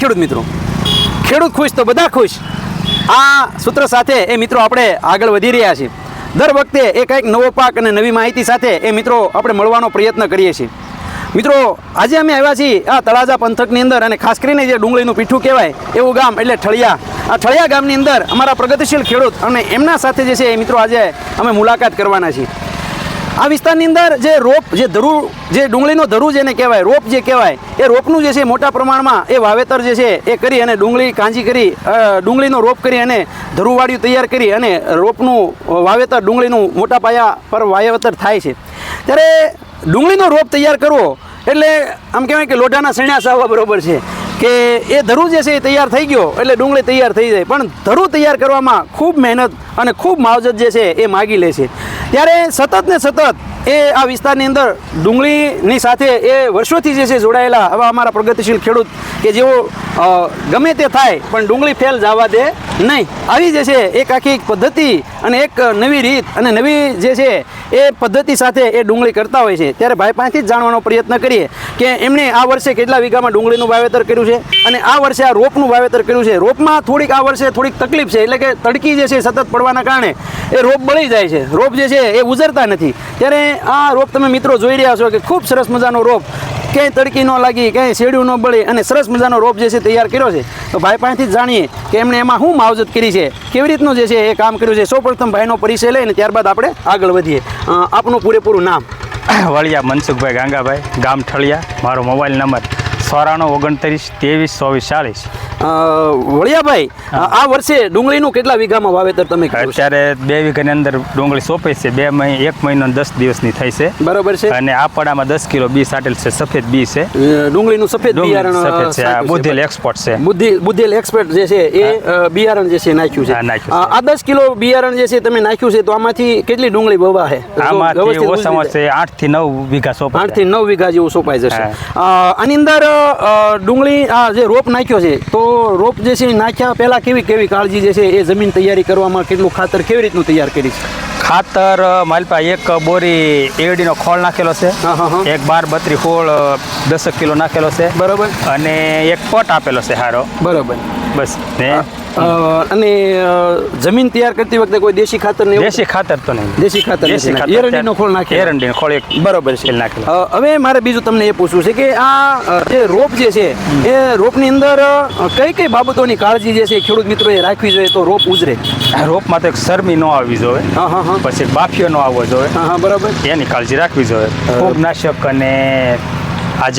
ખેડૂત મિત્રો. ખેડૂત ખુશ તો બધા ખુશ. આ સૂત્ર સાથે એ મિત્રો આપણે આગળ વધી રહ્યા છીએ. દર વખતે એ કંઈક નવો પાક અને નવી માહિતી સાથે એ મિત્રો આપણે મળવાનો પ્રયત્ન કરીએ છીએ. મિત્રો, આજે અમે આવ્યા છીએ આ તળાજા પંથકની અંદર અને ખાસ કરીને જે ડુંગળીનું પીઠું કહેવાય, એવું ગામ એટલે ઠળિયા. આ ઠળિયા ગામની અંદર અમારા પ્રગતિશીલ ખેડૂત અને એમના સાથે જે છે એ મિત્રો આજે અમે મુલાકાત કરવાના છીએ. આ વિસ્તારની અંદર જે રોપ, જે ધરુ, જે ડુંગળીનો ધરુ જેને કહેવાય, રોપ જે કહેવાય, એ રોપનું જે છે મોટા પ્રમાણમાં એ વાવેતર જે છે એ કરી અને ડુંગળી કાંજી કરી ડુંગળીનો રોપ કરી અને ધરુવાડિયું તૈયાર કરી અને રોપનું વાવેતર ડુંગળીનું મોટા પાયા પર વાવેતર થાય છે. ત્યારે ડુંગળીનો રોપ તૈયાર કરવો એટલે આમ કહેવાય કે લોઢાના સણ્યા સાવવા બરાબર છે. કે એ ધરું જે છે એ તૈયાર થઈ ગયો, એટલે ડુંગળી તૈયાર થઈ જાય. પણ ધરું તૈયાર કરવામાં ખૂબ મહેનત અને ખૂબ માવજત જે છે એ માગી લે છે. ત્યારે સતત ને સતત એ આ વિસ્તારની અંદર ડુંગળીની સાથે એ વર્ષોથી જે છે જોડાયેલા આવા અમારા પ્રગતિશીલ ખેડૂત કે જેઓ ગમે તે થાય, પણ ડુંગળી ફેલ જવા દે નહીં. આવી જે છે એક આખી પદ્ધતિ અને એક નવી રીત અને નવી જે છે એ પદ્ધતિ સાથે એ ડુંગળી કરતા હોય છે. ત્યારે ભાઈ પાસેથી જ જાણવાનો પ્રયત્ન કરીએ કે એમણે આ વર્ષે કેટલા વીઘામાં ડુંગળીનું વાવેતર કર્યું છે અને આ વર્ષે આ રોપનું વાવેતર કર્યું છે. રોપમાં થોડીક આ વર્ષે થોડીક તકલીફ છે, એટલે કે તડકી જે છે સતત પડવાના કારણે એ રોપ બળી જાય છે. રોપ જે છે એ ઉઝરતા નથી. ત્યારે આ રોપ તમે મિત્રો જોઈ રહ્યા છો કે ખૂબ સરસ મજાનો રોપ ક્યાંય તડકી ન લાગી, ક્યાંય શેડ્યું ન બળે અને સરસ મજાનો રોપ જે છે તૈયાર કર્યો છે. તો ભાઈ પાસેથી જાણીએ કે એમણે એમાં શું માવજત કરી છે, કેવી રીતનું જે છે એ કામ કર્યું છે. સૌપ્રથમ ભાઈનો પરિચય લઈને ત્યારબાદ આપણે આગળ વધીએ. આપનું પૂરેપૂરું નામ? વળિયા મનસુખભાઈ ગાંગાભાઈ, ગામ ઠળિયા. મારો મોબાઈલ નંબર સોરાણું ઓગણત્રીસ, ત્રેવીસ, ચોવીસ, ચાલીસ. વળિયાભાઈ આ વર્ષે ડુંગળીનું કેટલા વીઘામાં વાવેતર તમે અત્યારે બે વીઘાની અંદર ડુંગળી સોંપાઈ છે. બે મહિના એક મહિનો દસ દિવસની થઈ છે. બરોબર છે. અને આ પડામાં દસ કિલો બી સાટેલ છે સફેદ બી છે. ડુંગળીનું સફેદ બિયારણ સફેદ છે. બુદ્ધેલ એક્સપોર્ટ છે. બુદ્ધિ બુદ્ધિલ એક્સપર્ટ જે છે એ બિયારણ જે છે નાખ્યું છે. આ દસ કિલો બિયારણ જે છે તમે નાખ્યું છે તો આમાંથી કેટલી ડુંગળી બવા છે આમાંથી ઓછામાં છે આઠથી નવ વીઘા સોંપાય આઠથી નવ વીઘા જેવું સોંપાઈ જશે. આની અંદર ડુંગળી આ જે રોપ નાખ્યો છે તો રોપ જે છે એ નાખ્યા પહેલાં કેવી કેવી કાળજી જે છે એ જમીન તૈયારી કરવામાં કેટલું ખાતર કેવી રીતનું તૈયાર કરી છે? ખાતર મારી પાસે એક બોરી એડીનો ખોળ નાખેલો છે. એક બાર બત્રી ખોળ દસક કિલો નાખેલો છે. બરાબર. અને એક પટ આપેલો છે હારો. બરાબર. બસ ને? અને જમીન તૈયાર કરતી વખતે કોઈ દેશી ખાતર નહીં? દેશી ખાતર તો નહીં. દેશી ખાતર દેશી ખાતર એરંડીનો ખોળ નાખે એરંડીનો ખોળ એક બરોબર છે. નાખે. હવે મારે બીજું તમને એ પૂછવું છે કે આ જે રોપ જે છે એ રોપની અંદર કઈ કઈ બાબતોની કાળજી જે છે ખેડૂત મિત્રોએ રાખવી જોઈએ તો રોપ ઉજરે? રોપમાં તો એક શરમી ન આવવી જોઈએ. હા હા હા. પછી બાફિયો ન આવવો જોઈએ. હા હા બરાબર. એની કાળજી રાખવી જોઈએ. ફૂગનાશક અને આ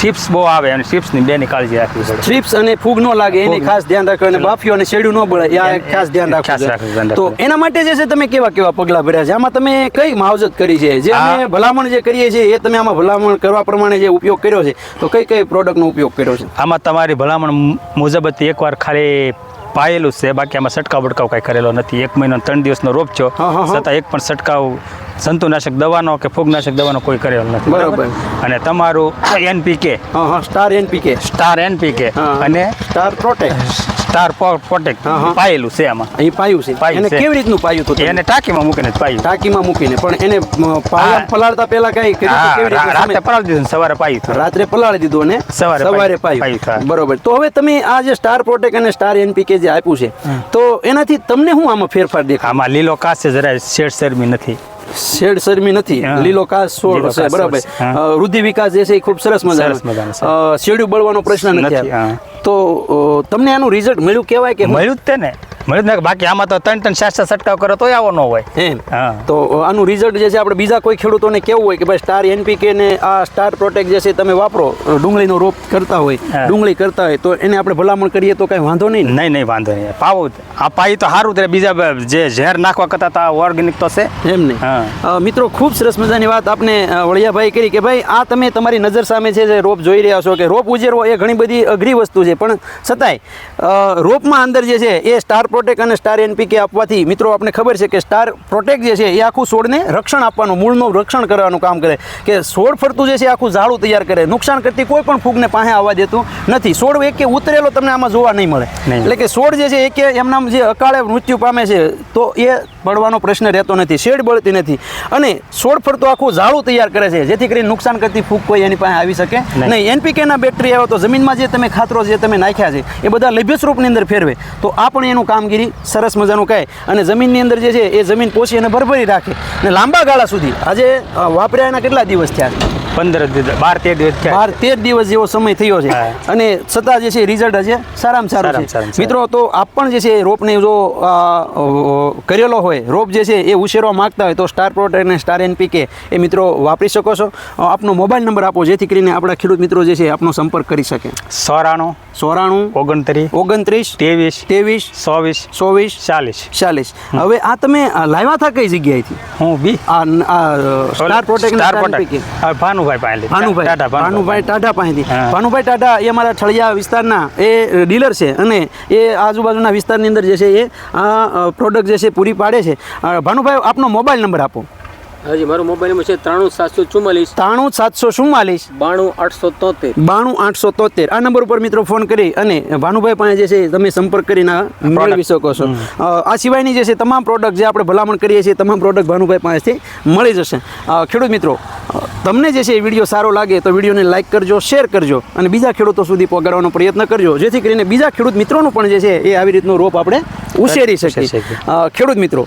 જે બહુ આવે અને ટીપ્સની બેની કાળજી રાખવી પડે. સ્ટ્રીપ્સ અને ફૂગ ન લાગે એની ખાસ ધ્યાન રાખવું અને બાફીઓ અને શેડ્યું ન બળે આ ખાસ ધ્યાન રાખવું. તો એના માટે જે છે તમે કેવા કેવા પગલાં ભર્યા છે? આમાં તમે કઈ માવજત કરી છે? જે અમે ભલામણ જે કરીએ છીએ એ તમે આમાં ભલામણ કરવા પ્રમાણે જે ઉપયોગ કર્યો છે તો કઈ કઈ પ્રોડક્ટનો ઉપયોગ કર્યો છે? આમાં તમારી ભલામણ મુજબ જ એકવાર ખાલી પાયેલું છે. બાકી આમાં છંટકાવ બટકાવ કાંઈ કરેલો નથી. એક મહિનો ત્રણ દિવસનો રોપ છો. છતાં એક પણ છંટકાવ જંતુનાશક દવાનો કે ફૂગનાશક દવાનો કોઈ કરેલો નથી. બરાબર. અને તમારું NPK. Star NPK. Star NPK. અને સ્ટાર પ્રોટેક્ટ. Star protect. પાયેલું છે આમાં. અહીં પાયું છે. એને કેવી રીતનું પાયું હતું એને ટાંકીમાં મૂકીને પાયું. ટાંકીમાં મૂકીને. પણ એને પાયા પલાળતા પહેલા કઈ રીતે પલાળી દીધું સવારે પાયું રાત્રે પલાળી દીધું અને સવારે સવારે પાયું. બરોબર. તો હવે તમે આ જે સ્ટાર પ્રોટેક અને સ્ટાર એનપીકે જે આપ્યું છે તો એનાથી તમને હું આમાં ફેરફાર દેખાય? આમાં લીલો કાચ છે જરાય શેડ શરમી નથી. શેડ શરમી નથી. લીલો કાસ છોડ છે બરાબર. વૃદ્ધિ વિકાસ જે છે એ ખૂબ સરસ મજાનો મજાનો છે. બળવાનો પ્રશ્ન નથી. તો તમને આનું રિઝલ્ટ મળ્યું કહેવાય કે મળ્યું જ તે ને. મળ્યું જ બાકી આમાં તો ત્રણ ત્રણ ચાર છંટકાવ કરો તોય આવો ન હોય. એમ. તો આનું રિઝલ્ટ જે છે આપણે બીજા કોઈ ખેડૂતોને કેવું હોય કે ભાઈ સ્ટાર એનપીકે ને આ સ્ટાર પ્રોટેક્ટ જે છે તમે વાપરો ડુંગળીનો રોપ કરતા હોય ડુંગળી કરતા હોય તો એને આપણે ભલામણ કરીએ તો કાંઈ વાંધો નહીં નહીં નહીં વાંધો નહીં. પાવું આ પાઈ તો સારું ત્યારે બીજા જે ઝેર નાખવા કરતા તો ઓર્ગેનિક તો છે. એમ નહીં. મિત્રો ખૂબ સરસ મજાની વાત આપને વળિયાભાઈ કરી કે ભાઈ આ તમે તમારી નજર સામે છે જે રોપ જોઈ રહ્યા છો કે રોપ ઉજેરવો એ ઘણી બધી અઘરી વસ્તુ છે. પણ છતાંય રોપમાં અંદર જે છે એ સ્ટાર પ્રોટેક અને સ્ટાર એનપીકે આપવાથી મિત્રો આપણે ખબર છે કે સ્ટાર પ્રોટેક જે છે એ આખું છોડને રક્ષણ આપવાનું મૂળનું રક્ષણ કરવાનું કામ કરે. કે છોડ ફરતું જે છે આખું ઝાડું તૈયાર કરે. નુકસાન કરતી કોઈ પણ ફૂગને પાસે આવવા દેતું નથી. છોડ એક કે ઉતરેલો તમને આમાં જોવા નહીં મળે. એટલે કે છોડ જે છે એ કે એમના જે અકાળે મૃત્યુ પામે છે તો એ બળવાનો પ્રશ્ન રહેતો નથી. શેડ બળતી નથી. અને છોડ ફરતું આખું ઝાડું તૈયાર કરે છે. જેથી કરીને નુકસાન કરતી ફૂગ કોઈ એની પાસે આવી શકે નહીં. એનપીકેના બેક્ટેરિયા આવે તો જમીનમાં જે તમે ખાતરો જે તમે નાખ્યા છે એ બધા લભ્ય સ્વરૂપની અંદર ફેરવે. તો આ પણ એનું કામગીરી સરસ મજાનું કહે અને જમીનની અંદર જે છે એ જમીન પોષી અને ભરભરી રાખે. અને લાંબા ગાળા સુધી. આજે વાપર્યા એના કેટલા દિવસ થયા? પંદર બાર તેર દિવસ બાર તેર દિવસ જેવો સમય થયો છે. અને છતાં જે છે રિઝલ્ટ હશે સારામાં સારું છે. મિત્રો તો આપ પણ જે છે રોપને જો કરેલો હોય રોપ જે છે એ ઉછેરવા માગતા હોય તો સ્ટાર પ્રોટેક અને સ્ટાર એનપીકે એ મિત્રો વાપરી શકો છો. આપનો મોબાઈલ નંબર આપો જેથી કરીને આપણા ખેડૂત મિત્રો જે છે આપનો સંપર્ક કરી શકે. સોરાણું સોરાણું ઓગણત્રીસ ઓગણત્રીસ ત્રેવીસ ત્રેવીસ ચોવીસ ચોવીસ ચાલીસ. ચાલીસ. હવે આ તમે લાવ્યા હતા કઈ જગ્યાએથી? હું બી. આ star protect star protect. NPK? Bhanubhai પાસે ભાનુભાઈ. ટાટા ભાનુભાઈ ટાટા પાસેથી. ભાનુભાઈ ટાટા એ અમારા છળિયા વિસ્તારના એ ડીલર છે અને એ આજુબાજુના વિસ્તારની અંદર જે છે એ આ પ્રોડક્ટ જે છે પૂરી પાડે છે. ભાનુભાઈ આપનો મોબાઈલ નંબર આપો. હાજી મારો મોબાઈલ નંબર છે ત્રાણું સાતસો ચુમ્માલીસ ત્રાણું સાતસો ચુમ્માલીસ બાણું આઠસો તોતેર. બાણું આઠસો તોતેર. આ નંબર ઉપર મિત્રો ફોન કરી અને ભાનુભાઈ પાસે જે છે તમે સંપર્ક કરીને આ મેળવી શકો છો. આ સિવાયની જે છે તમામ પ્રોડક્ટ જે આપણે ભલામણ કરીએ છીએ તમામ પ્રોડક્ટ ભાનુભાઈ પાસેથી મળી જશે. ખેડૂત મિત્રો તમને જે છે એ વીડિયો સારો લાગે તો વિડીયોને લાઇક કરજો શેર કરજો અને બીજા ખેડૂતો સુધી પહોંચાડવાનો પ્રયત્ન કરજો. જેથી કરીને બીજા ખેડૂત મિત્રોનું પણ જે છે એ આવી રીતનો રોપ આપણે ઉછેરી શકીએ. શકીએ. ખેડૂત મિત્રો